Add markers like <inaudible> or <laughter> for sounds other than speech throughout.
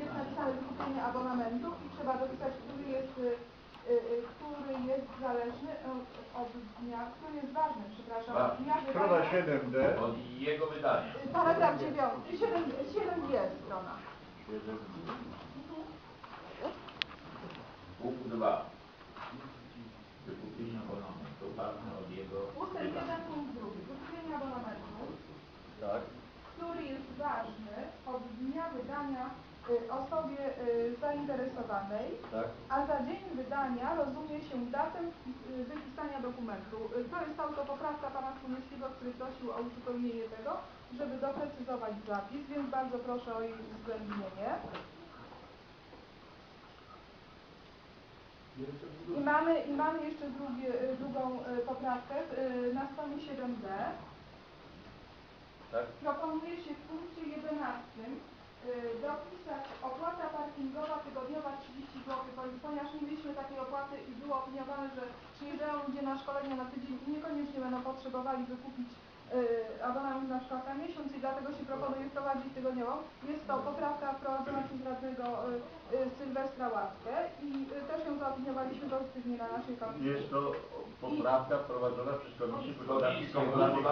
jest napisane wykupienie abonamentu i trzeba dopisać, który jest, y, y, y, który jest zależny od, od dnia, który jest ważny, przepraszam, od dnia Strona wydania. 7D. Od jego wydania. Paragraf 9, 7, 7 jest strona. Punkt 2. Wykupienie abonamentu ważne od jego Ustęp wydania. 1 punkt 2. Wykupienie abonamentu, Tak. który jest ważny od dnia wydania y, osobie y, zainteresowanej, Tak. a za dzień wydania rozumie się datę wypisania dokumentu. Y, To jest autopoprawka pana Stuniewskiego, który prosił o uzupełnienie tego, żeby doprecyzować zapis, więc bardzo proszę o jej uwzględnienie. I mamy, i mamy jeszcze drugie, y, drugą y, poprawkę na stronie 7d. Tak. Proponuje się w punkcie 11 y, dopisać opłata parkingowa tygodniowa 30 zł, ponieważ- nie mieliśmy takiej opłaty i było opiniowane, że przyjeżdżają ludzie na szkolenia na tydzień i niekoniecznie będą potrzebowali wykupić y, abonament na przykład na miesiąc i dlatego się proponuje wprowadzić tygodniową. Jest to poprawka wprowadzona przez radnego y, y, Sylwestra Łapkę i y, też ją zaopiniowaliśmy pozytywnie na naszej komisji. Jest to poprawka wprowadzona przez Komisję Gospodarki Komunalnej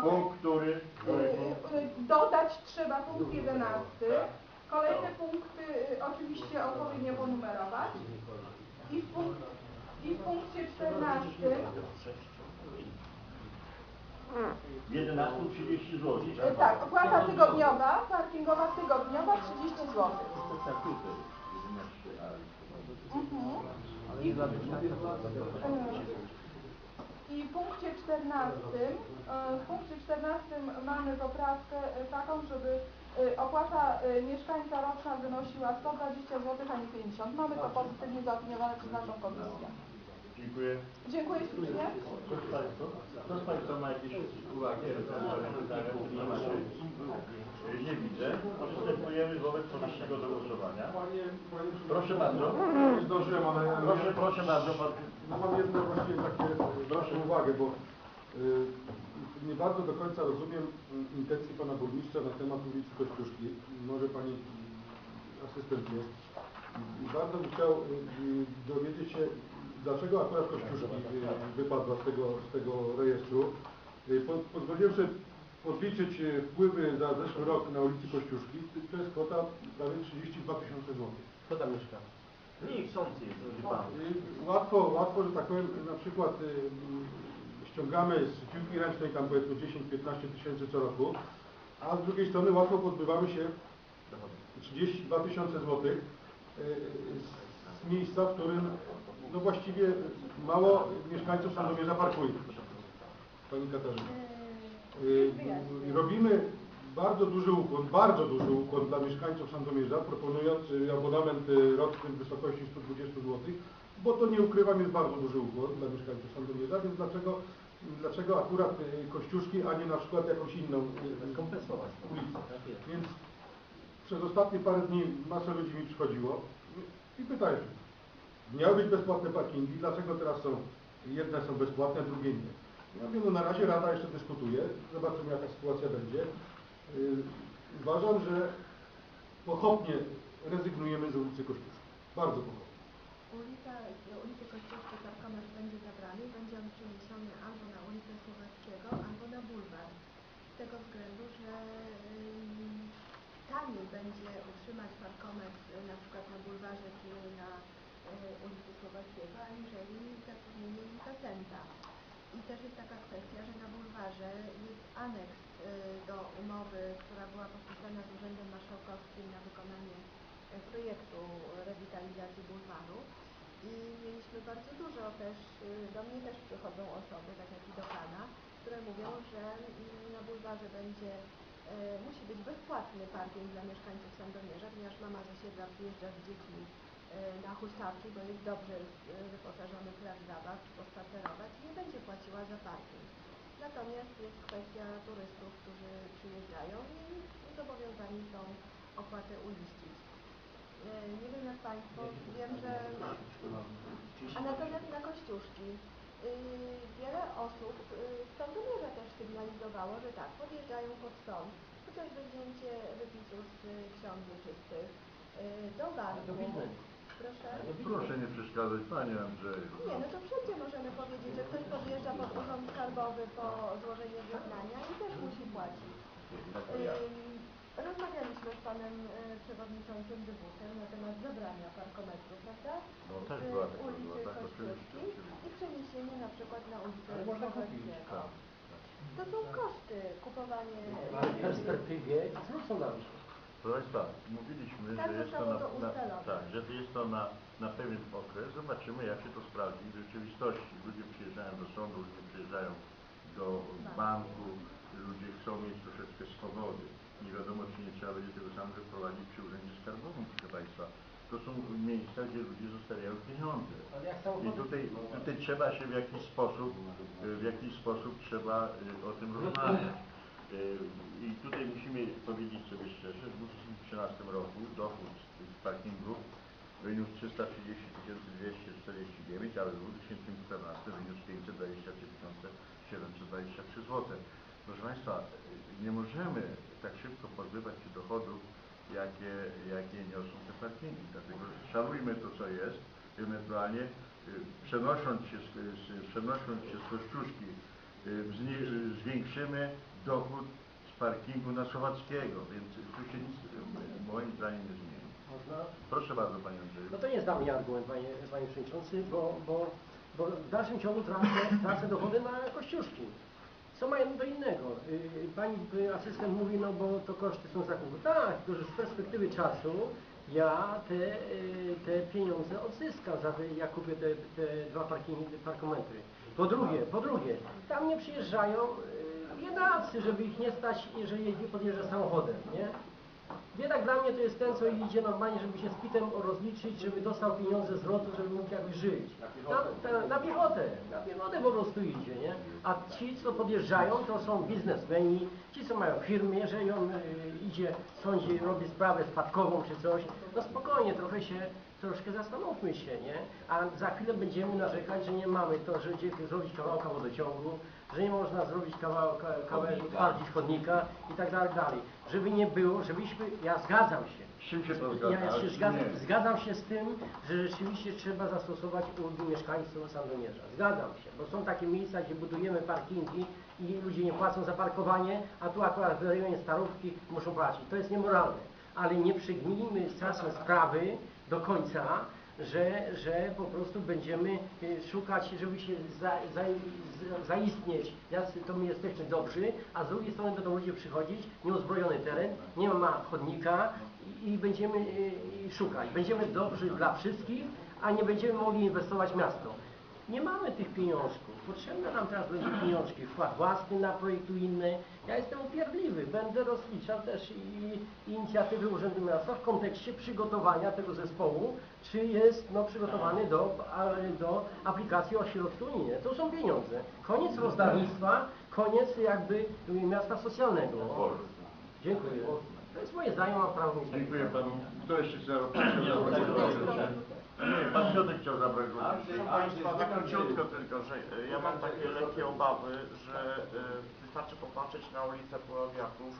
Punkt, który, Y, y, Dodać trzeba punkt 11. Kolejne punkty y, oczywiście odpowiednio ponumerować. I w, punkt, i w punkcie 14 W 11.30 zł. tak, opłata tygodniowa, parkingowa tygodniowa 30 zł. Mhm. I, 14, y, w punkcie 14 mamy poprawkę y, taką, żeby y, opłata mieszkańca roczna wynosiła 120 zł, a nie 50. Mamy to pozytywnie zaopiniowane przez naszą komisję. Dziękuję. Dziękuję ślicznie. Kto z Państwa ma jakieś uwagi? Nie widzę. Przystępujemy wobec powyższego do głosowania. Proszę bardzo. Nie zdążyłem, ale Proszę, proszę bardzo. Pan... No mam jedno właściwie takie proszę uwagę, bo nie bardzo do końca rozumiem y, intencje pana burmistrza na temat ulicy Kościuszki. Może pani y, asystent jest. Bardzo bym chciał y, y, dowiedzieć się, dlaczego akurat Kościuszki y, wypadła z tego, z tego rejestru. Y, po, pozwoliłem sobie podliczyć y, wpływy za zeszły rok na ulicy Kościuszki. To jest kwota prawie 32 tysiące złotych. Kto tam mieszka? Niechcący jest, proszę pana. Y, Łatwo, łatwo, że tak powiem, na przykład y, y, ściągamy z piłki ręcznej tam powiedzmy 10-15 tysięcy co roku, a z drugiej strony łatwo pozbywamy się 32 tysiące złotych y, z miejsca, w którym no właściwie mało mieszkańców Sandomierza parkuje. Pani Katarzyna. Y, Robimy bardzo duży ukłon, bardzo duży ukłon dla mieszkańców Sandomierza, proponując y, abonament roczny w wysokości 120 zł, bo to nie ukrywam jest bardzo duży ukłon dla mieszkańców Sandomierza, więc dlaczego, dlaczego akurat y, Kościuszki, a nie na przykład jakąś inną y, Kompensować. ulicę. Tak jest. Więc przez ostatnie parę dni masa ludzi mi przychodziło i pytają się, miały być bezpłatne parkingi, dlaczego teraz są, jedne są bezpłatne, drugie nie. Ja mówię, no na razie Rada jeszcze dyskutuje, zobaczymy jaka sytuacja będzie. Yy, uważam, że pochopnie rezygnujemy z ulicy Kościuszki. Bardzo pochopnie. Ulica, ulicy Kościuszki Parkomet będzie zabrany i będzie on przeniesiony albo na ulicę Słowackiego, albo na bulwar. Z tego względu, że ym, taniej będzie utrzymać parkomet y, na przykład na bulwarze czy na ulicy Słowackiego, aniżeli zatrudnienie impetenta. I też jest taka kwestia, że na bulwarze jest aneks do umowy, która była podpisana z Urzędem Marszałkowskim na wykonanie projektu rewitalizacji bulwaru. I mieliśmy bardzo dużo też, y, do mnie też przychodzą osoby, tak jak i do Pana, które mówią, że na bulwarze będzie, y, musi być bezpłatny parking dla mieszkańców Sandomierza, ponieważ mama z osiedla przyjeżdża z dziećmi y, na huśtawki, bo jest dobrze wyposażony plac zabaw, pospacerować i nie będzie płaciła za parking. Natomiast jest kwestia turystów, którzy przyjeżdżają i zobowiązani są opłatę uiścić. Y, Nie wiem jak Państwo, wiem, że... A natomiast na Kościuszki y, wiele osób z Sandomierza też sygnalizowało, że tak, podjeżdżają pod sąd, też weźmiecie wypisu z ksiąg wieczystych. Do biznes. Proszę? Proszę nie przeszkadzać Panie Andrzeju. Nie, no to wszędzie możemy powiedzieć, że ktoś podjeżdża pod urząd skarbowy po złożeniu zeznania i też musi płacić. Rozmawialiśmy z panem y, przewodniczącym Dybusem na temat zabrania parkometru, prawda? No też Z była taka ulicy była, tak Kościuszki oczywiście. i przeniesienie na przykład na ulicę Ale można kupić. Tak. To są koszty kupowanie. Ale w perspektywie zwrócą nam się. Proszę Państwa, mówiliśmy, Tak że jest to zostało na, to na, ustalone. tak, że to jest to na, na pewien okres. Zobaczymy, jak się to sprawdzi w rzeczywistości. Ludzie przyjeżdżają do sądu, ludzie przyjeżdżają do banku, ludzie chcą mieć troszeczkę swobody. Nie wiadomo, czy nie trzeba będzie tego samego wprowadzić przy Urzędzie Skarbowym, proszę Państwa. To są miejsca, gdzie ludzie zostawiają pieniądze. I tutaj, tutaj trzeba się w jakiś sposób, w jakiś sposób trzeba y, o tym rozmawiać. Y, I tutaj musimy powiedzieć sobie szczerze, w 2013 roku dochód z tych parkingów wyniósł 330 249, ale w 2014 wyniósł 523 723 zł. Proszę Państwa, nie możemy tak szybko pozbywać się dochodów, jakie, jakie niosą te parkingi. Dlatego szanujmy to, co jest, ewentualnie y, przenosząc się przenosząc się z Kościuszki, y, zwiększymy dochód z parkingu na Słowackiego, więc tu się nic moim zdaniem nie zmieni. Można... Proszę bardzo Panie Andrzeju. No to nie jest dla mnie argument, panie, panie przewodniczący, bo, bo, bo w dalszym ciągu tracę, tracę dochody na kościuszki. Co mają do innego? Y, Pani y, asystent mówi, no bo to koszty są zakupu. Tak, tylko że z perspektywy czasu ja te, y, te pieniądze odzyskam, za te, jak kupię te, te dwa parkingi, parkometry. Po drugie, po drugie, tam nie przyjeżdżają y, biedacy, żeby ich nie stać, jeżeli podjeżdża samochodem, nie? Biedak dla mnie to jest ten, co idzie normalnie, żeby się z pitem rozliczyć, żeby dostał pieniądze z lotu, żeby mógł jakoś żyć. Na, na, na piechotę, na piechotę po prostu idzie, nie? A ci, co podjeżdżają, to są biznesmeni, ci, co mają firmy, jeżeli on y, idzie, sądzi, robi sprawę spadkową czy coś, no spokojnie, trochę się, troszkę zastanówmy się, nie? A za chwilę będziemy narzekać, że nie mamy to, że gdzie zrobić kawałka wodociągu, że nie można zrobić kawałka, kawałek, otwarcić chodnika i tak dalej, dalej. Żeby nie było, żebyśmy, ja zgadzam się, Z czym się Pan zgadza? ja się zgadzam, zgadzam się z tym, że rzeczywiście trzeba zastosować ulgi mieszkańcom Sandomierza. Zgadzam się, bo są takie miejsca, gdzie budujemy parkingi i ludzie nie płacą za parkowanie, a tu akurat w rejonie Starówki muszą płacić. To jest niemoralne. Ale nie przygnijmy czasem sprawy do końca, że, że po prostu będziemy y, szukać, żeby się za, za, za, zaistnieć, jacy to my jesteśmy dobrzy, a z drugiej strony będą ludzie przychodzić, nieuzbrojony teren, nie ma chodnika i, i będziemy y, szukać. Będziemy dobrzy dla wszystkich, a nie będziemy mogli inwestować w miasto. Nie mamy tych pieniążków. Potrzebne nam teraz będzie pieniążki. Wkład własny na projektu inny. Ja jestem upierdliwy. Będę rozliczał też i, i inicjatywy Urzędu Miasta w kontekście przygotowania tego zespołu, czy jest no, przygotowany do, ale do aplikacji o środki unijne. To są pieniądze. Koniec rozdawnictwa, koniec jakby miasta socjalnego. Dziękuję. To jest moje zdanie, mam prawo mieć. Dziękuję Panu. Kto jeszcze chce zabrać głos? Nie, Pan Piotrek chciał zabrać głos. Proszę Państwa, tak króciutko tylko, że e, ja mam takie lekkie obawy, że e, wystarczy popatrzeć na ulicę Puławiaków,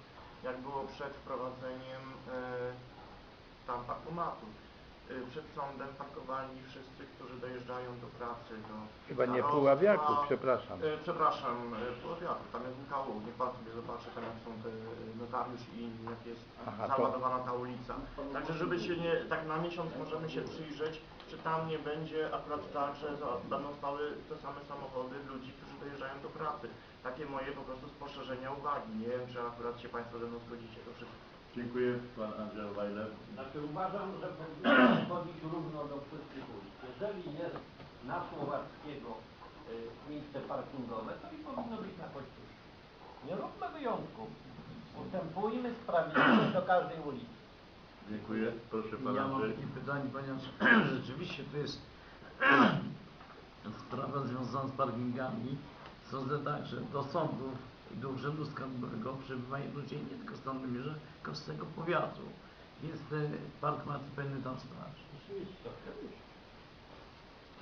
jak było przed wprowadzeniem e, tam parkomatu. E, Przed sądem parkowali wszyscy, którzy dojeżdżają do pracy, do Chyba nie starostwa. Puławiaków, przepraszam. E, Przepraszam, Puławiaków, tam jest WKU, niech Pan sobie zobaczy, tam jak są te notariusz i inni, jak jest Aha, to- załadowana ta ulica. Także żeby się nie, tak na miesiąc możemy się przyjrzeć, czy tam nie będzie akurat tak, że będą stały te same samochody ludzi, którzy dojeżdżają do pracy. Takie moje po prostu spostrzeżenia uwagi. Nie wiem, czy akurat się Państwo ze mną zgodzicie, to wszystko. Dziękuję. Pan Andrzej Weiler. Znaczy uważam, że powinno chodzić równo do wszystkich ulic. Jeżeli jest na Słowackiego y, miejsce parkingowe, to i powinno być na Kościuszce. Nie róbmy wyjątków. Ustępujmy sprawiedliwie do każdej ulicy. Dziękuję. Proszę Pan Ja mam Andrzej. takie pytanie, Andrzeju. <clears throat> Rzeczywiście to jest <clears throat> sprawa związana z parkingami. Sądzę tak, że do sądów i do Urzędu Skarbowego przybywają ludzie nie tylko z Sandomierza, tylko z tego powiatu. Więc te parkomaty powinny tam stać.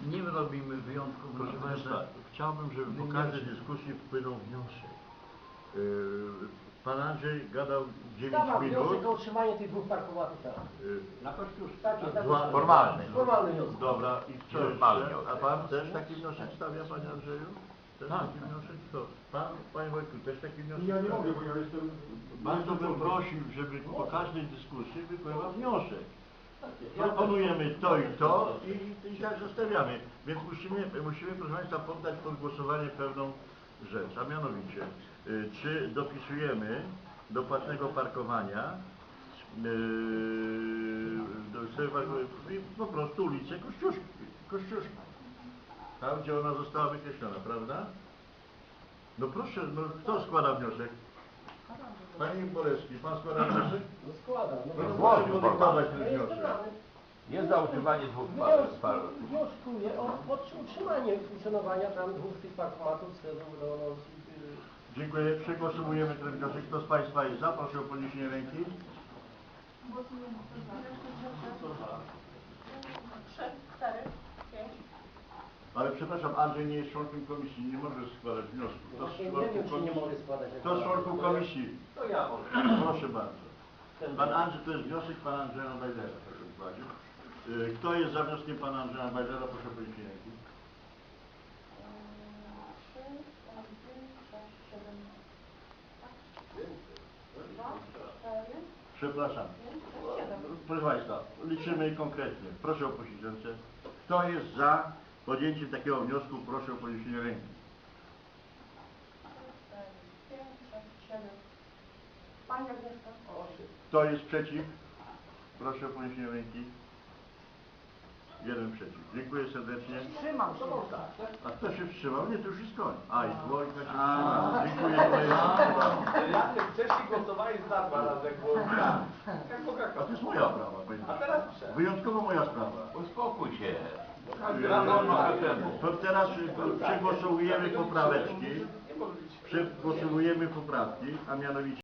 Nie robimy wyjątków, Proszę na Państwa, że chciałbym, żeby po każdej dyskusji wpłynął wniosek. Yy, Pan Andrzej gadał 9 Dawam minut. wniosek o utrzymanie tych dwóch parkomatów teraz. Y, Na Kościuszce. Tak jest, tak jest. Formalny. Formalny wniosek. Dobra, i co Normalnie jeszcze? A pan też taki wniosek stawia, panie Andrzeju? Też Tak, taki tak. wniosek? To pan, panie Wojtku, też taki wniosek Ja nie stawia? mogę, bo ja jestem... Bardzo bym prosił, żeby po każdej dyskusji wypływał wniosek. Proponujemy to i to i, i tak zostawiamy. Więc musimy, musimy, proszę Państwa, poddać pod głosowanie pewną rzecz, a mianowicie, czy dopisujemy do płatnego parkowania y, y, po prostu ulicę Kościuszki, tam gdzie ona została wykreślona, prawda? No proszę, no kto składa wniosek? Panie Bolewski, pan składa wniosek? No składam. No No, proszę podyktować ten wniosek. Jest za używanie dwóch par. Wniosku- par. Wnioskuję o utrzymanie funkcjonowania tam dwóch tych parkomatów z no, Dziękuję. Przegłosowujemy ten wniosek. Kto z Państwa jest za? Proszę o podniesienie ręki. Głosujemy. Trzy, cztery, pięć. Ale przepraszam, Andrzej nie jest członkiem komisji, nie może składać wniosku. Kto z Właśnie nie członków wiem, czy nie komisji? mogę składać. Kto z członków komisji? To ja może. Proszę bardzo. Ten Pan Andrzej, to jest wniosek pana Andrzeja Bajdera, proszę układzie. Y, Kto jest za wnioskiem pana Andrzeja Bajdera? Proszę o podniesienie ręki. Trzy, cztery, pięć, sześć, siedem. Dwa, cztery, Przepraszam. Proszę Państwa, liczymy konkretnie. Proszę o podniesienie ręce. Kto jest za podjęciem takiego wniosku? Proszę o podniesienie ręki. Kto jest przeciw? Proszę o podniesienie ręki. Jeden przeciw. Dziękuję serdecznie. Trzymam się. A kto się wstrzymał? Nie, to już jest koniec. A, i dwójka się wstrzymała. Dziękuję. wcześniej głosowałeś za dwa razy, jak było za. Jak Boga A to jest moja sprawa, A teraz prze. Wyjątkowo moja sprawa. Uspokój się. No, To teraz y, przegłosowujemy popraweczki. Nie może być. Przegłosowujemy poprawki, a mianowicie